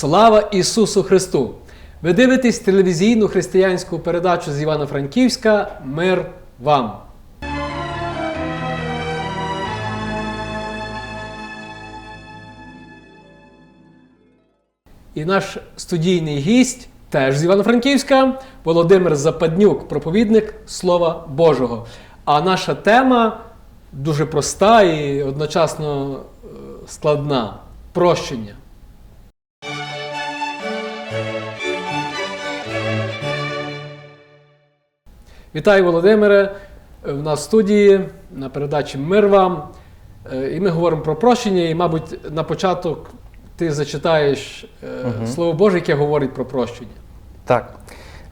Слава Ісусу Христу! Ви дивитесь телевізійну християнську передачу з Івано-Франківська Мир вам! І наш студійний гість теж з Івано-Франківська Володимир Западнюк, проповідник Слова Божого. А наша тема дуже проста і одночасно е, складна прощення. Вітаю, Володимире. В нас в студії на передачі Мир вам. Е, І ми говоримо про прощення. І, мабуть, на початок ти зачитаєш е, Слово Боже, яке говорить про прощення. Так,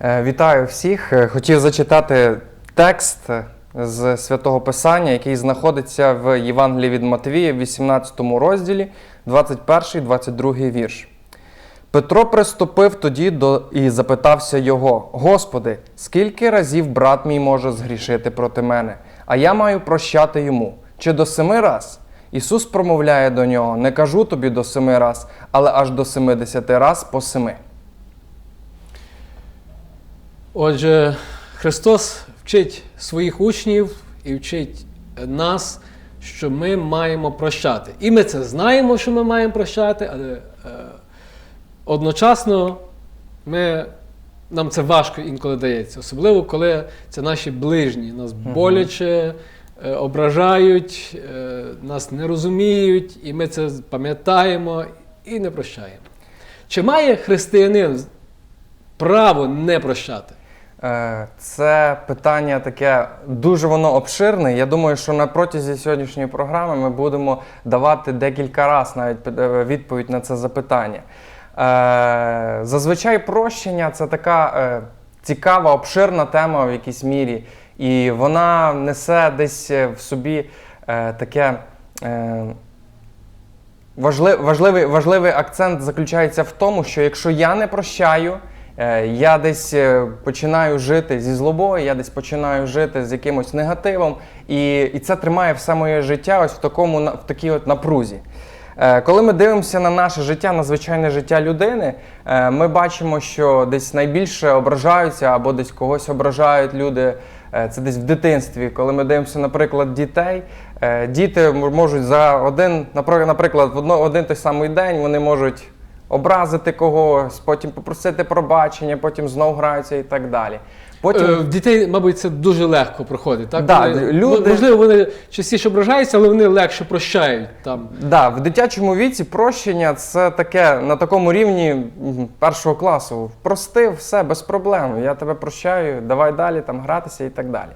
Е, вітаю всіх. Е, Хотів зачитати текст е, з святого Писання, який знаходиться в Євангелії від Матвія, в 18 розділі, 21-22 вірш. Петро приступив тоді до і запитався його: Господи, скільки разів брат мій може згрішити проти мене, а я маю прощати йому? Чи до семи раз? Ісус промовляє до нього: Не кажу тобі до семи раз, але аж до семидесяти раз по семи. Отже, Христос вчить своїх учнів і вчить нас, що ми маємо прощати. І ми це знаємо, що ми маємо прощати, але е, одночасно ми, нам це важко інколи дається. Особливо, коли це наші ближні, нас боляче е, ображають, е, нас не розуміють, і ми це пам'ятаємо і не прощаємо. Чи має християнин право не прощати? Е, Це питання таке дуже воно обширне. Я думаю, що на протязі сьогоднішньої програми ми будемо давати декілька разів навіть відповідь на це запитання. Е, Зазвичай прощення це така е, цікава, обширна тема в якійсь мірі, і вона несе десь е, в собі таке. Важли- важливий, важливий акцент заключається в тому, що якщо я не прощаю, я десь починаю жити зі злобою, я десь починаю жити з якимось негативом, і, і це тримає все моє життя ось в такому в такій от напрузі. Е, Коли ми дивимося на наше життя, на звичайне життя людини, е, ми бачимо, що десь найбільше ображаються або десь когось ображають люди. Е, Це десь в дитинстві. Коли ми дивимося, наприклад, дітей, діти можуть за один, напри- наприклад, в один той самий день вони можуть образити когось, потім попросити пробачення, потім знов граються і так далі. Потім Е, В дітей, мабуть, це дуже легко проходить. Так? Да, Вони- люди- Можливо, вони частіше ображаються, але вони легше прощають. Там. Да, в дитячому віці прощення це таке на такому рівні першого класу. Простив, все без проблем. Я тебе прощаю, давай далі там гратися і так далі.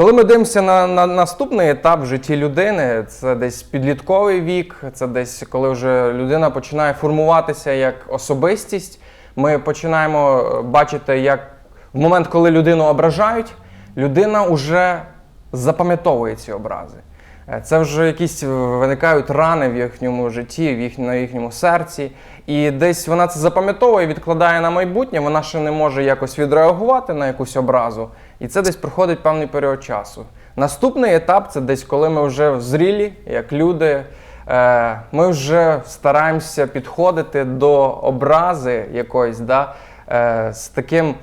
Коли ми дивимося на, на наступний етап в житті людини, це десь підлітковий вік, це десь коли вже людина починає формуватися як особистість. Ми починаємо е, бачити, як в момент, коли людину ображають, людина вже запам'ятовує ці образи. Е, Це вже якісь е, виникають рани в їхньому житті, в їх, на їхньому серці. І десь вона це запам'ятовує, відкладає на майбутнє, вона ще не може якось відреагувати на якусь образу. І це десь проходить певний період часу. Наступний етап це десь коли ми вже зрілі, як люди. е, Ми вже стараємося підходити до образи якоїсь, да, з таким.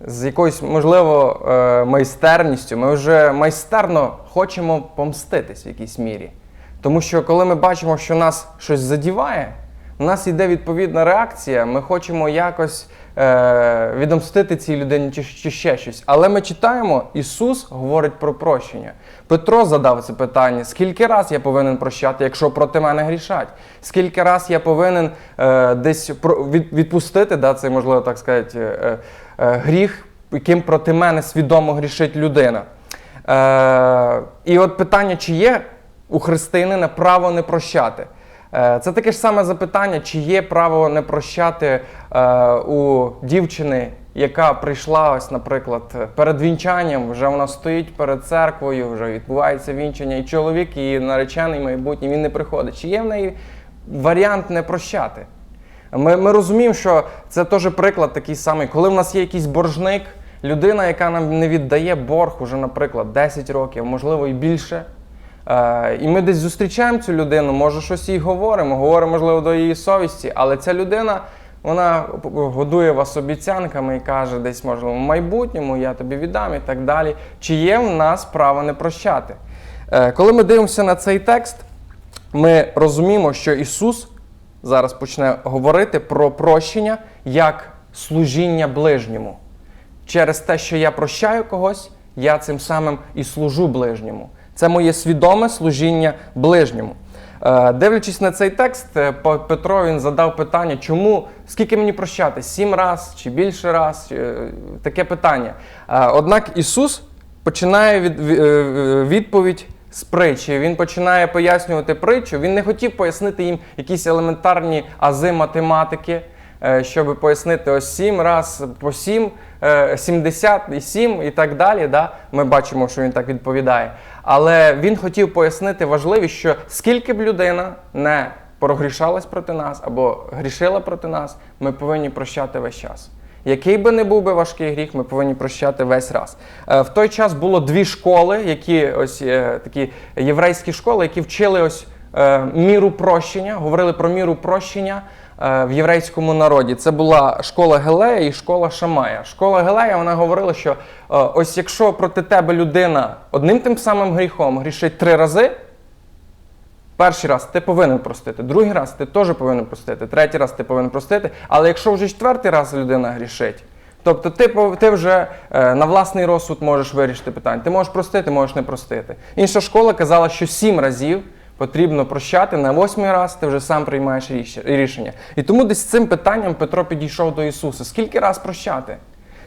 З якоюсь, можливо, е, майстерністю. Ми вже майстерно хочемо помститись в якійсь мірі. Тому що коли ми бачимо, що нас щось задіває, у нас йде відповідна реакція, ми хочемо якось е, відомстити цій людині чи, чи ще щось. Але ми читаємо, Ісус говорить про прощення. Петро задав це питання: скільки раз я повинен прощати, якщо проти мене грішать? Скільки раз я повинен е, десь від, відпустити, да, це можливо так сказати, е, гріх, яким проти мене свідомо грішить людина. Е, і от питання, чи є у християнина право не прощати? Е, Це таке ж саме запитання, чи є право не прощати е, у дівчини, яка прийшла, ось, наприклад, перед вінчанням, вже вона стоїть перед церквою, вже відбувається вінчання, і чоловік, її наречений майбутній, він не приходить. Чи є в неї варіант не прощати? Ми, ми розуміємо, що це теж приклад такий самий, коли в нас є якийсь боржник, людина, яка нам не віддає борг уже, наприклад, 10 років, можливо, і більше. Е, і ми десь зустрічаємо цю людину, може щось їй говоримо, говоримо, можливо, до її совісті, але ця людина. Вона годує вас обіцянками і каже, десь можливо в майбутньому я тобі віддам і так далі. Чи є в нас право не прощати? Е, коли ми дивимося на цей текст, ми розуміємо, що Ісус зараз почне говорити про прощення як служіння ближньому. Через те, що я прощаю когось, я цим самим і служу ближньому. Це моє свідоме служіння ближньому. Е, Дивлячись на цей текст, е, Петро він задав питання, чому скільки мені прощати? Сім раз чи більше раз? Е, Таке питання. Однак Ісус починає від, відповідь з притчі. Він починає пояснювати притчу. Він не хотів пояснити їм якісь елементарні ази математики, е, щоб пояснити ось 7 раз по 7, е, 77 і так далі. Да? Ми бачимо, що він так відповідає. Але він хотів пояснити важливість, що скільки б людина не прогрішалась проти нас або грішила проти нас, ми повинні прощати весь час. Який би не був би важкий гріх, ми повинні прощати весь раз. Е, В той час було дві школи, які ось е, такі єврейські школи, які вчили ось е, міру прощення, говорили про міру прощення в єврейському народі. Це була школа Гелея і школа Шамая. Школа Гелея вона говорила, що ось якщо проти тебе людина одним тим самим гріхом грішить три рази. Перший раз ти повинен простити, другий раз ти теж повинен простити, третій раз ти повинен простити. Але якщо вже четвертий раз людина грішить, тобто ти, ти вже е, на власний розсуд можеш вирішити питання. Ти можеш простити, можеш не простити. Інша школа казала, що сім разів потрібно прощати, на восьмий раз ти вже сам приймаєш рішення. І тому десь цим питанням Петро підійшов до Ісуса. Скільки раз прощати?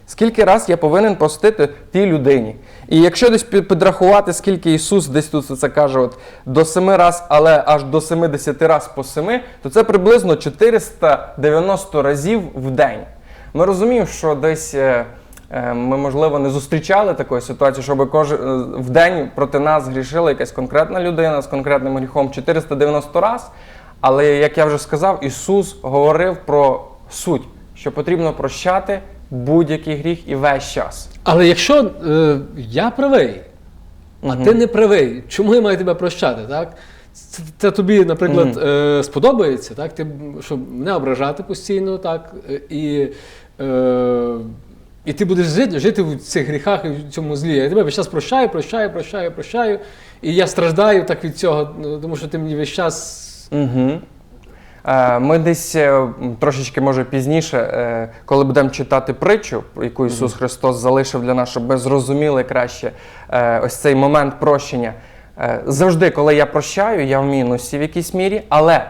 Скільки раз я повинен простити тій людині? І якщо десь під- підрахувати, скільки Ісус десь тут це каже, от до семи раз, але аж до 70 раз по семи, то це приблизно 490 разів в день. Ми розуміємо, що десь е, е, ми, можливо, не зустрічали такої ситуації, щоб кожен в день проти нас грішила якась конкретна людина з конкретним гріхом 490 раз. Але як я вже сказав, Ісус говорив про суть, що потрібно прощати будь-який гріх і весь час. Але якщо е, я правий, а ти не правий, чому я маю тебе прощати? Так? Це, це тобі, наприклад, е, сподобається, так? Ти, щоб мене ображати постійно, так? І, е, і ти будеш жити, жити в цих гріхах і в цьому злі. Я тебе весь час прощаю, прощаю, прощаю, прощаю. І я страждаю так від цього, ну, тому що ти мені весь час. Угу. Ми десь е, трошечки, може, пізніше, е, коли будемо читати притчу, яку Ісус Христос залишив для нас, щоб ми зрозуміли краще е, ось цей момент прощення. Е, Завжди, коли я прощаю, я в мінусі в якійсь мірі, але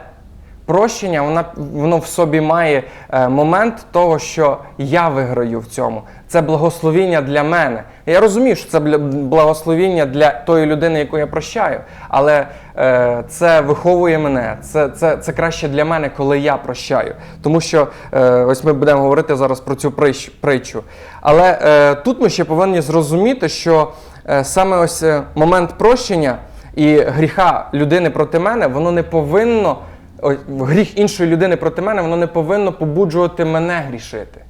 прощення, вона, воно в собі має е, момент того, що я виграю в цьому. Це благословіння для мене. Я розумію, що це благословіння для тої людини, яку я прощаю, але е, це виховує мене. Це, це, це краще для мене, коли я прощаю. Тому що е, ось ми будемо говорити зараз про цю притч- притчу. Але е, тут ми ще повинні зрозуміти, що е, саме ось е, момент прощення і гріха людини проти мене, воно не повинно. Гріх іншої людини проти мене, воно не повинно побуджувати мене грішити.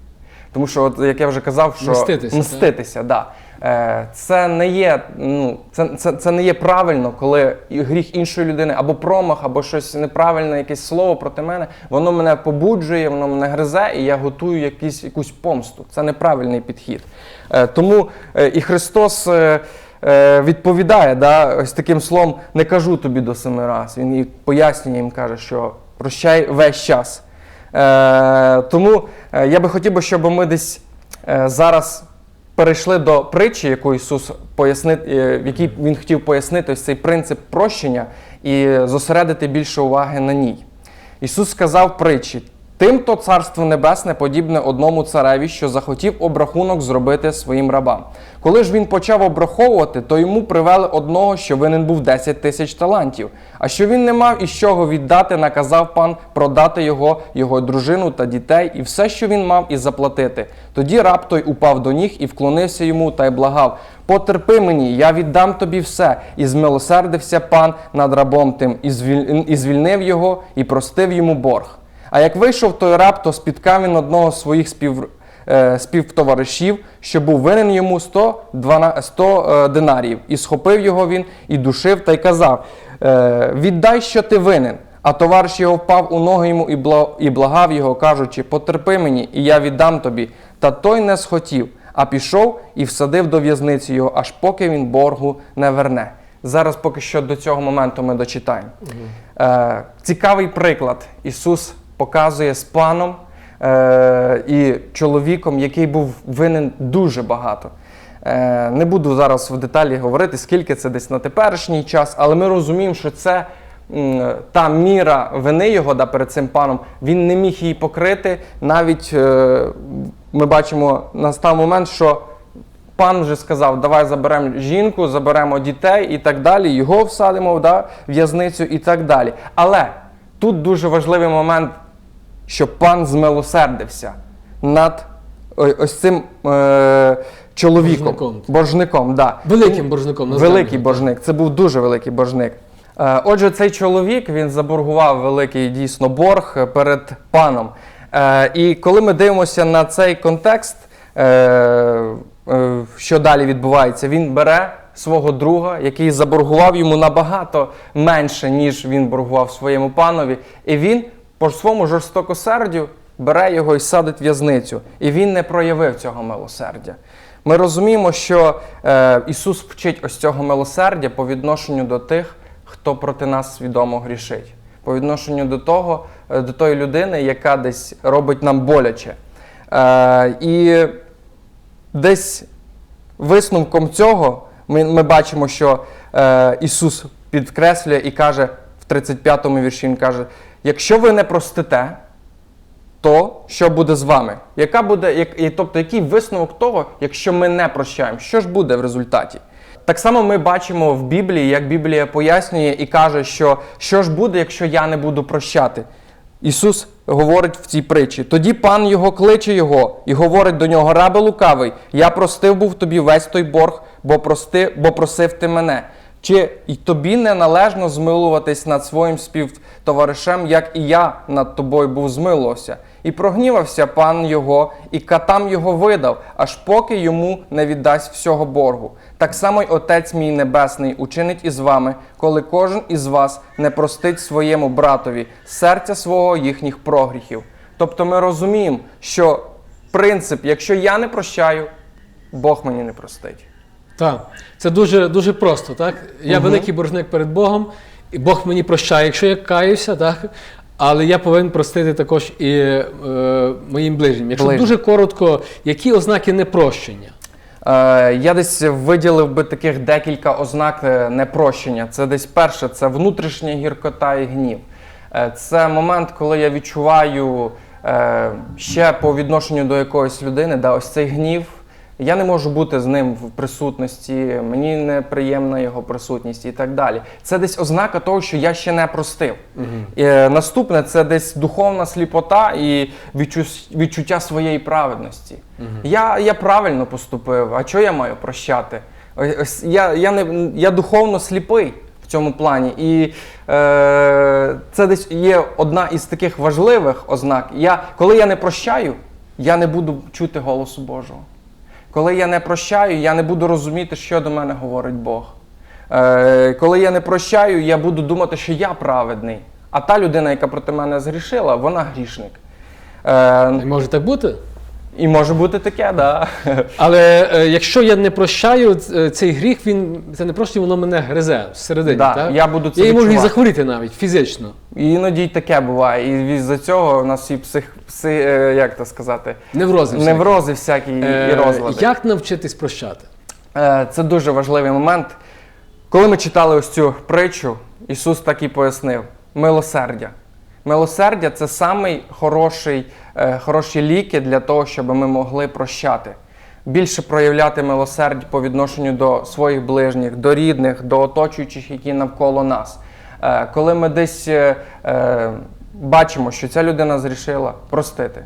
Тому що, от, як я вже казав, що Мститися, мститися да. Е, це, не є, ну, це, це, це не є правильно, коли гріх іншої людини або промах, або щось неправильне, якесь слово проти мене, воно мене побуджує, воно мене гризе, і я готую якісь, якусь помсту. Це неправильний підхід. Е, тому е, і Христос. Е, відповідає да, ось таким словом, не кажу тобі до семи раз. Він і пояснює їм каже, що прощай весь час. Е, тому е, я би хотів щоб ми десь е, зараз перейшли до притчі, яку Ісус пояснив, е, в якій Він хотів пояснити ось цей принцип прощення і зосередити більше уваги на ній. Ісус сказав притчі: тим то царство небесне подібне одному цареві, що захотів обрахунок зробити своїм рабам. Коли ж він почав обраховувати, то йому привели одного, що винен був 10 тисяч талантів. А що він не мав із чого віддати, наказав пан продати його, його дружину та дітей, і все, що він мав, і заплатити. Тоді раб той упав до ніг і вклонився йому та й благав. Потерпи мені, я віддам тобі все. І змилосердився пан над рабом тим, і звільнив його, і простив йому борг. А як вийшов той раб, то спіткав він одного з своїх спів... е, співтоваришів, що був винен йому 100, 12, 100 е, динаріїв. І схопив його він, і душив, та й казав: е, Віддай, що ти винен. А товариш його впав у ноги йому і благав його, кажучи: Потерпи мені, і я віддам тобі. Та той не схотів, а пішов і всадив до в'язниці його, аж поки він боргу не верне. Зараз поки що до цього моменту ми дочитаємо. Е, цікавий приклад. Ісус показує з паном е, і чоловіком, який був винен дуже багато. Е, не буду зараз в деталі говорити, скільки це десь на теперішній час, але ми розуміємо, що це та міра вини його да, перед цим паном, він не міг її покрити. Навіть е, ми бачимо, настав момент, що пан вже сказав, давай заберемо жінку, заберемо дітей і так далі, його всадимо да, в'язницю і так далі. Але тут дуже важливий момент, що пан змилосердився над ось цим е, чоловіком, Боржником. боржником да. Великим боржником, Великий його. боржник. Це був дуже великий боржник. Е, Отже, цей чоловік він заборгував великий дійсно борг е, перед паном. Е, І коли ми дивимося на цей контекст, е, е, що далі відбувається, він бере свого друга, який заборгував йому набагато менше, ніж він боргував своєму панові, і він по своєму жорстокосердю бере його і садить в'язницю. І він не проявив цього милосердя. Ми розуміємо, що е, Ісус вчить ось цього милосердя по відношенню до тих, хто проти нас свідомо грішить, по відношенню до того, е, до тої людини, яка десь робить нам боляче. Е, і десь висновком цього ми, ми бачимо, що е, Ісус підкреслює і каже в 35-му вірші, Він каже: якщо ви не простите, то що буде з вами? Яка буде, як, тобто, який висновок того, якщо ми не прощаємо? Що ж буде в результаті? Так само ми бачимо в Біблії, як Біблія пояснює і каже, що що ж буде, якщо я не буду прощати. Ісус говорить в цій притчі. Тоді пан його кличе його і говорить до нього: рабе лукавий, я простив був тобі весь той борг, бо, прости, бо просив ти мене. Чи й тобі не належно змилуватись над своїм співтоваришем, як і я над тобою був змилувався? І прогнівався пан його, і катам його видав, аж поки йому не віддасть всього боргу. Так само й Отець мій Небесний учинить із вами, коли кожен із вас не простить своєму братові серця свого їхніх прогріхів. Тобто ми розуміємо, що принцип, якщо я не прощаю, Бог мені не простить. Так, це дуже, дуже просто, так? Я великий боржник перед Богом, і Бог мені прощає, якщо я каюся, так? Але я повинен простити також і е, моїм ближнім. Якщо Ближнім. дуже коротко, які ознаки непрощення? Е, я десь виділив би таких декілька ознак е, непрощення. Це десь перше, це внутрішня гіркота і гнів. Е, це момент, коли я відчуваю е, ще по відношенню до якоїсь людини, да, ось цей гнів. Я не можу бути з ним в присутності, мені неприємна його присутність і так далі. Це десь ознака того, що я ще не простив. Е, наступне це десь духовна сліпота і відчуття своєї праведності. Я, я правильно поступив, а чого я маю прощати? Ось я, я, не, я духовно сліпий в цьому плані. І е, це десь є одна із таких важливих ознак. Я, коли я не прощаю, я не буду чути голосу Божого. Коли я не прощаю, я не буду розуміти, що до мене говорить Бог. Е, коли я не прощаю, я буду думати, що я праведний. А та людина, яка проти мене згрішила, вона грішник. Е, Може так бути? І може бути таке, да. Але е, якщо я не прощаю, ц- цей гріх, він це не просто воно мене гризе всередині. Да, так? я буду це я можу і відчувати. захворіти навіть фізично. І іноді й таке буває. І з-за цього у нас і псих, пси, е, як то сказати, Неврози. всякі. неврози всякі і- і Е, розлади. Як навчитись прощати? Е, Це дуже важливий момент. Коли ми читали ось цю притчу, Ісус так і пояснив: милосердя. Милосердя це самий хороший, е, хороші ліки для того, щоб ми могли прощати. Більше проявляти милосердя по відношенню до своїх ближніх, до рідних, до оточуючих, які навколо нас. Е, Коли ми десь е, бачимо, що ця людина зрішила, простити.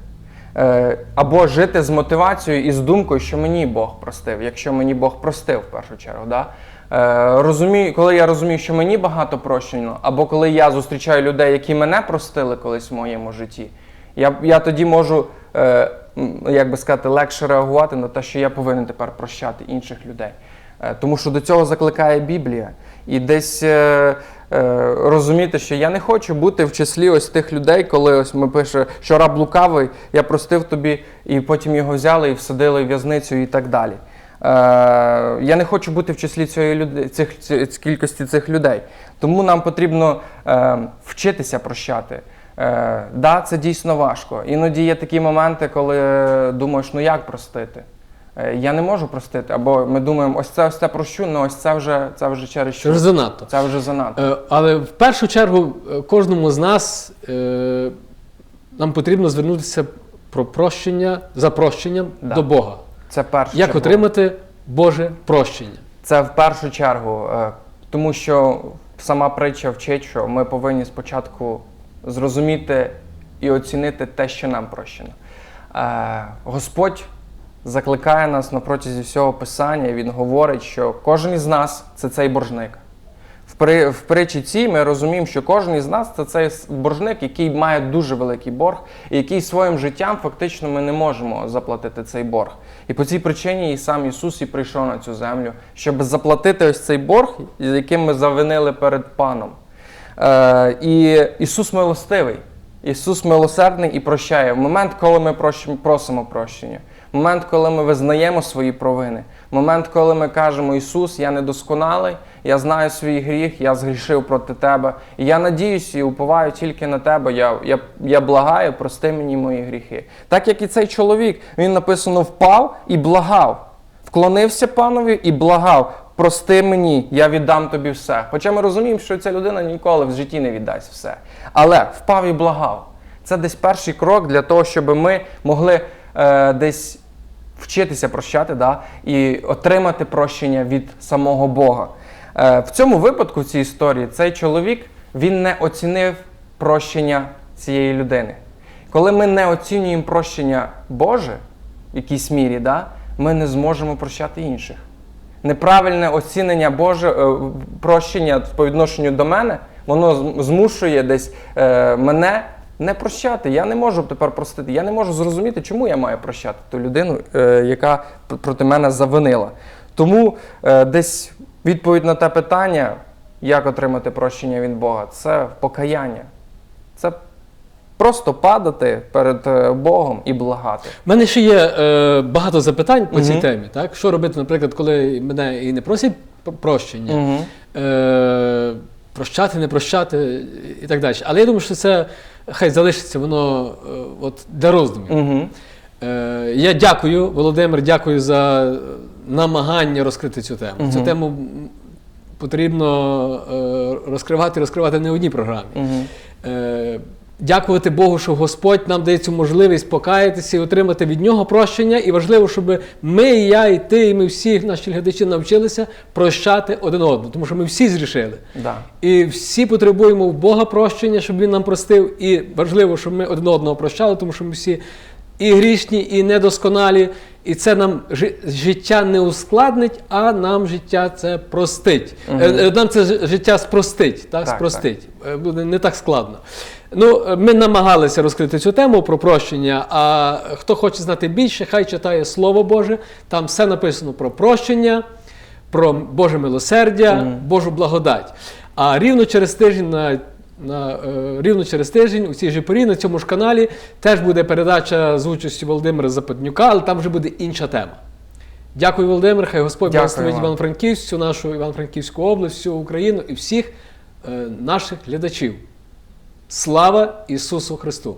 Або жити з мотивацією і з думкою, що мені Бог простив, якщо мені Бог простив в першу чергу. Да? Е, розумію, коли я розумію, що мені багато прощено, або коли я зустрічаю людей, які мене простили колись в моєму житті, я, я тоді можу е, як би сказати, легше реагувати на те, що я повинен тепер прощати інших людей. Е, Тому що до цього закликає Біблія. І десь е, е, розуміти, що я не хочу бути в числі ось тих людей, коли ось ми пише, що раб лукавий, я простив тобі, і потім його взяли і всадили в в'язницю і так далі. Е, я не хочу бути в числі цієї люди, цих, ці- кількості цих людей. Тому нам потрібно е, вчитися прощати. Е, да, це дійсно важко. Іноді є такі моменти, коли думаєш, ну як простити? Е, я не можу простити. Або ми думаємо, ось це ось це прощу, але ось це вже це вже через Це що. вже занадто. Це вже занадто. Е, Але в першу чергу е, кожному з нас е, нам потрібно звернутися про прощення за прощенням Да. до Бога. Це перше. Як отримати Боже прощення? Це в першу чергу, е, тому що сама притча вчить, що ми повинні спочатку зрозуміти і оцінити те, що нам прощено. Е, Господь закликає нас на протязі всього писання. і Він говорить, що кожен із нас це цей боржник. В, при, притчі цій ми розуміємо, що кожен із нас це цей боржник, який має дуже великий борг, і який своїм життям фактично ми не можемо заплатити цей борг. І по цій причині і сам Ісус і прийшов на цю землю, щоб заплатити ось цей борг, яким ми завинили перед Паном. Е, і Ісус милостивий, Ісус милосердний і прощає. В момент, коли ми просимо прощення, в момент, коли ми визнаємо свої провини, момент, коли ми кажемо, Ісус, я недосконалий, я знаю свій гріх, я згрішив проти Тебе, і я надіюсь і уповаю тільки на Тебе. Я, я, я благаю, прости мені мої гріхи. Так як і цей чоловік, він написано впав і благав. Вклонився панові і благав. Прости мені, я віддам тобі все. Хоча ми розуміємо, що ця людина ніколи в житті не віддасть все. Але впав і благав. Це десь перший крок для того, щоб ми могли е, десь вчитися прощати да, і отримати прощення від самого Бога. Е, в цьому випадку, в цій історії, цей чоловік він не оцінив прощення цієї людини. Коли ми не оцінюємо прощення Боже в якійсь мірі, да, ми не зможемо прощати інших. Неправильне оцінення Боже е, прощення по відношенню до мене, воно змушує десь е, мене не прощати. Я не можу тепер простити. Я не можу зрозуміти, чому я маю прощати ту людину, е, яка проти мене завинила. Тому е, десь відповідь на те питання, як отримати прощення від Бога, це покаяння. Це просто падати перед е, Богом і благати. У мене ще є е, багато запитань по цій темі. Так? Що робити, наприклад, коли мене і не просять прощення, Угу. е, прощати, не прощати і так далі. Але я думаю, що це хай залишиться воно е, от, для роздумів. Угу. Е, я дякую, Володимир, дякую за намагання розкрити цю тему. Цю тему потрібно е, розкривати, розкривати не в одній програмі. Угу. Дякувати Богу, що Господь нам дає цю можливість покаятися і отримати від нього прощення. І важливо, щоб ми, і я, і ти, і ми всі наші глядачі навчилися прощати один одного, тому що ми всі зрішили. Да. І всі потребуємо в Бога прощення, щоб Він нам простив. І важливо, щоб ми один одного прощали, тому що ми всі і грішні, і недосконалі. І це нам життя не ускладнить, а нам життя це простить. Е, Нам це життя спростить, так? Так, спростить. Е, Буде не так складно. Ну, ми намагалися розкрити цю тему про прощення. А хто хоче знати більше, хай читає Слово Боже. Там все написано про прощення, про Боже милосердя, Мгм. Божу благодать. А рівно через тиждень на, на е, рівно через тиждень у цій же порі на цьому ж каналі теж буде передача з участю Володимира Западнюка, але там вже буде інша тема. Дякую, Володимир. Хай Господь благословить вам. Івано-Франківськ, всю нашу Івано-Франківську область, всю Україну і всіх е, наших глядачів. Слава Ісусу Христу!